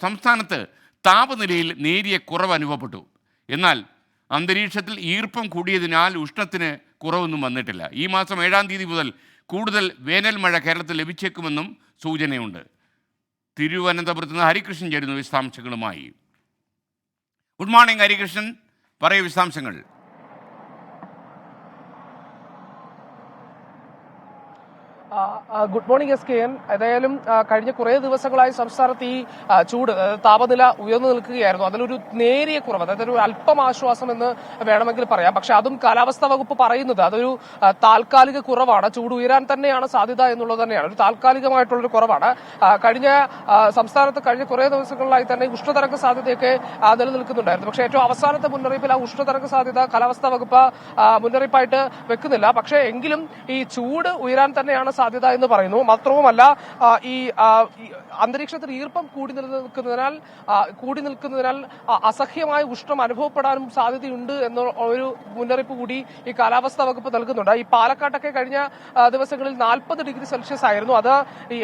സംസ്ഥാനത്ത് താപനിലയിൽ നേരിയ കുറവ് അനുഭവപ്പെട്ടു. എന്നാൽ അന്തരീക്ഷത്തിൽ ഈർപ്പം കൂടിയതിനാൽ ഉഷ്ണത്തിന് കുറവൊന്നും വന്നിട്ടില്ല. ഈ മാസം ഏഴാം തീയതി മുതൽ കൂടുതൽ വേനൽ മഴ കേരളത്തിൽ ലഭിച്ചേക്കുമെന്നും സൂചനയുണ്ട്. തിരുവനന്തപുരത്ത് നിന്ന് ഹരികൃഷ്ണൻ ചേരുന്നു വിശദാംശങ്ങളുമായി. Good morning Harikrishnan. പറയൂ വിശദാംശങ്ങൾ ആ, ആ, good morning S K N ഏതായാലും കഴിഞ്ഞ കുറേ ദിവസങ്ങളായി സംസ്ഥാനത്ത് ഈ ചൂട് താപനില ഉയർന്നു നിൽക്കുകയായിരുന്നു. അതിലൊരു നേരിയ കുറവ് അതായത് ഒരു അല്പം ആശ്വാസം എന്ന് വേണമെങ്കിൽ പറയാം. പക്ഷെ അതും കാലാവസ്ഥാ വകുപ്പ് പറയുന്നത് അതൊരു താൽക്കാലിക കുറവാണ്. ചൂട് ഉയരാൻ തന്നെയാണ് സാധ്യത എന്നുള്ളത് തന്നെയാണ്. ഒരു താൽക്കാലികമായിട്ടുള്ളൊരു കുറവാണ്. കഴിഞ്ഞ സംസ്ഥാനത്ത് കഴിഞ്ഞ കുറേ ദിവസങ്ങളിലായി തന്നെ ഉഷ്ണതരംഗ സാധ്യതയൊക്കെ നിലനിൽക്കുന്നുണ്ടായിരുന്നു. പക്ഷേ ഏറ്റവും അവസാനത്തെ മുന്നറിയിപ്പിൽ ആ ഉഷ്ണതരംഗ സാധ്യത കാലാവസ്ഥാ വകുപ്പ് മുന്നറിയിപ്പായിട്ട് വെക്കുന്നില്ല. പക്ഷേ എങ്കിലും ഈ ചൂട് ഉയരാൻ തന്നെയാണ് സാധ്യത എന്ന് പറയുന്നു. മാത്രവുമല്ല ഈ അന്തരീക്ഷത്തിൽ ഈർപ്പം കൂടി നിലനിൽക്കുന്നതിനാൽ കൂടി നിൽക്കുന്നതിനാൽ അസഹ്യമായ ഉഷ്ണം അനുഭവപ്പെടാനും സാധ്യതയുണ്ട് എന്ന ഒരു മുന്നറിയിപ്പ് കൂടി ഈ കാലാവസ്ഥാ വകുപ്പ് നൽകുന്നുണ്ട്. ഈ പാലക്കാട്ടൊക്കെ കഴിഞ്ഞ ദിവസങ്ങളിൽ നാൽപ്പത് ഡിഗ്രി സെൽഷ്യസ് ആയിരുന്നു. അത്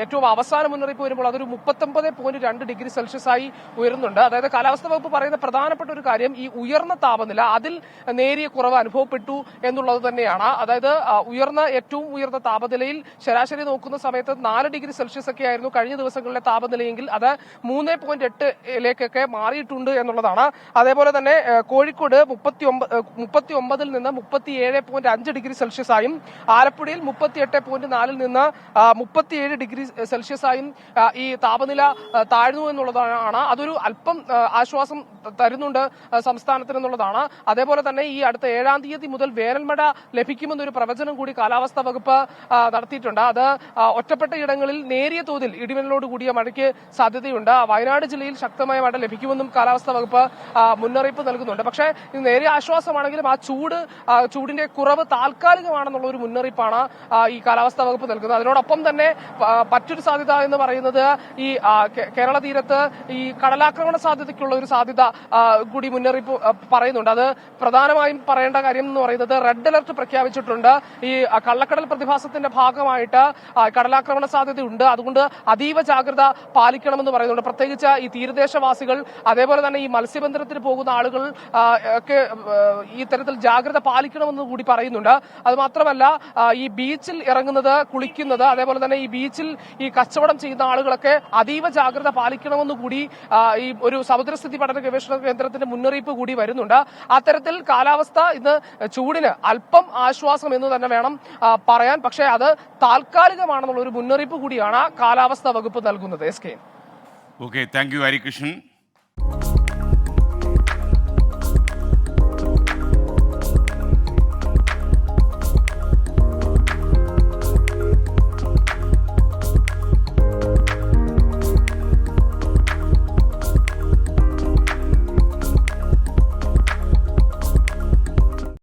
ഏറ്റവും അവസാന മുന്നറിയിപ്പ് വരുമ്പോൾ അതൊരു മുപ്പത്തൊമ്പത് പോയിന്റ് രണ്ട് ഡിഗ്രി സെൽഷ്യസ് ആയി ഉയരുന്നുണ്ട്. അതായത് കാലാവസ്ഥാ വകുപ്പ് പറയുന്ന പ്രധാനപ്പെട്ട ഒരു കാര്യം ഈ ഉയർന്ന താപനില അതിൽ നേരിയ കുറവ് അനുഭവപ്പെട്ടു എന്നുള്ളത് തന്നെയാണ്. അതായത് ഉയർന്ന ഏറ്റവും ഉയർന്ന താപനിലയിൽ ശരാശരി നോക്കുന്ന സമയത്ത് നാല് ഡിഗ്രി സെൽഷ്യസ് ഒക്കെ ആയിരുന്നു കഴിഞ്ഞ ദിവസങ്ങളിലെ താപനിലയെങ്കിൽ. അത് മൂന്ന് പോയിന്റ് എട്ടിലേക്കൊക്കെ മാറിയിട്ടുണ്ട് എന്നുള്ളതാണ്. അതേപോലെ തന്നെ കോഴിക്കോട് മുപ്പത്തി ഒമ്പത് മുപ്പത്തി ഒമ്പതിൽ നിന്ന് മുപ്പത്തിയേഴ് പോയിന്റ് അഞ്ച് ഡിഗ്രി സെൽഷ്യസ് ആയും ആലപ്പുഴയിൽ മുപ്പത്തി എട്ട് പോയിന്റ് നാലിൽ നിന്ന് മുപ്പത്തിയേഴ് ഡിഗ്രി സെൽഷ്യസ് ആയും ഈ താപനില താഴ്ന്നു എന്നുള്ളതാണ്. അതൊരു അല്പം ആശ്വാസം തരുന്നുണ്ട് സംസ്ഥാനത്തിന് എന്നുള്ളതാണ്. അതേപോലെ തന്നെ ഈ അടുത്ത ഏഴാം തീയതി മുതൽ വേനൽമഴ ലഭിക്കുമെന്നൊരു പ്രവചനം കൂടി കാലാവസ്ഥാ വകുപ്പ് ആ, നടത്തിയിട്ടുണ്ട് അത് ഒറ്റപ്പെട്ട ഇടങ്ങളിൽ നേരിയ തോതിൽ ഇടിമിന്നലോട് കൂടിയ മഴയ്ക്ക് സാധ്യതയുണ്ട്. വയനാട് ജില്ലയിൽ ശക്തമായ മഴ ലഭിക്കുമെന്നും കാലാവസ്ഥാ വകുപ്പ് മുന്നറിയിപ്പ് നൽകുന്നുണ്ട്. പക്ഷേ ഇത് നേരിയ ആശ്വാസമാണെങ്കിലും ആ ചൂട് ചൂടിന്റെ കുറവ് താൽക്കാലികമാണെന്നുള്ള ഒരു മുന്നറിയിപ്പാണ് ഈ കാലാവസ്ഥാ വകുപ്പ് നൽകുന്നത്. അതിനോടൊപ്പം തന്നെ മറ്റൊരു സാധ്യത എന്ന് പറയുന്നത് ഈ കേരള തീരത്ത് ഈ കടലാക്രമണ സാധ്യതയ്ക്കുള്ള ഒരു സാധ്യത കൂടി മുന്നറിയിപ്പ് പറയുന്നുണ്ട്. അത് പ്രധാനമായും പറയേണ്ട കാര്യം എന്ന് പറയുന്നത് റെഡ് അലർട്ട് പ്രഖ്യാപിച്ചിട്ടുണ്ട്. ഈ കള്ളക്കടൽ പ്രതിഭാസത്തിന്റെ ഭാഗമായിട്ട് ആ, കടലാക്രമണ സാധ്യതയുണ്ട്. അതുകൊണ്ട് അതീവ ജാഗ്രത പാലിക്കണമെന്ന് പറയുന്നുണ്ട്. പ്രത്യേകിച്ച് ഈ തീരദേശവാസികൾ അതേപോലെ തന്നെ ഈ മത്സ്യബന്ധനത്തിന് പോകുന്ന ആളുകൾ ഒക്കെ ഈ തരത്തിൽ ജാഗ്രത പാലിക്കണമെന്ന് കൂടി പറയുന്നുണ്ട്. അത് മാത്രമല്ല ഈ ബീച്ചിൽ ഇറങ്ങുന്നത് കുളിക്കുന്നത് അതേപോലെ തന്നെ ഈ ബീച്ചിൽ ഈ കച്ചവടം ചെയ്യുന്ന ആളുകളൊക്കെ അതീവ ജാഗ്രത പാലിക്കണമെന്ന് കൂടി ഈ ഒരു സമുദ്രസ്ഥിതി പഠന ഗവേഷണ കേന്ദ്രത്തിന്റെ മുന്നറിയിപ്പ് കൂടി വരുന്നുണ്ട്. അത്തരത്തിൽ കാലാവസ്ഥ ഇന്ന് ചൂടിന് അല്പം ആശ്വാസം എന്ന് തന്നെ വേണം പറയാൻ. പക്ഷേ അത് താൽക്കാലികമാണെന്നുള്ള ഒരു മുന്നറിയിപ്പ് കൂടിയാണ് കാലാവസ്ഥാ വകുപ്പ് നൽകുന്നത് S K okay thank you Harikrishnan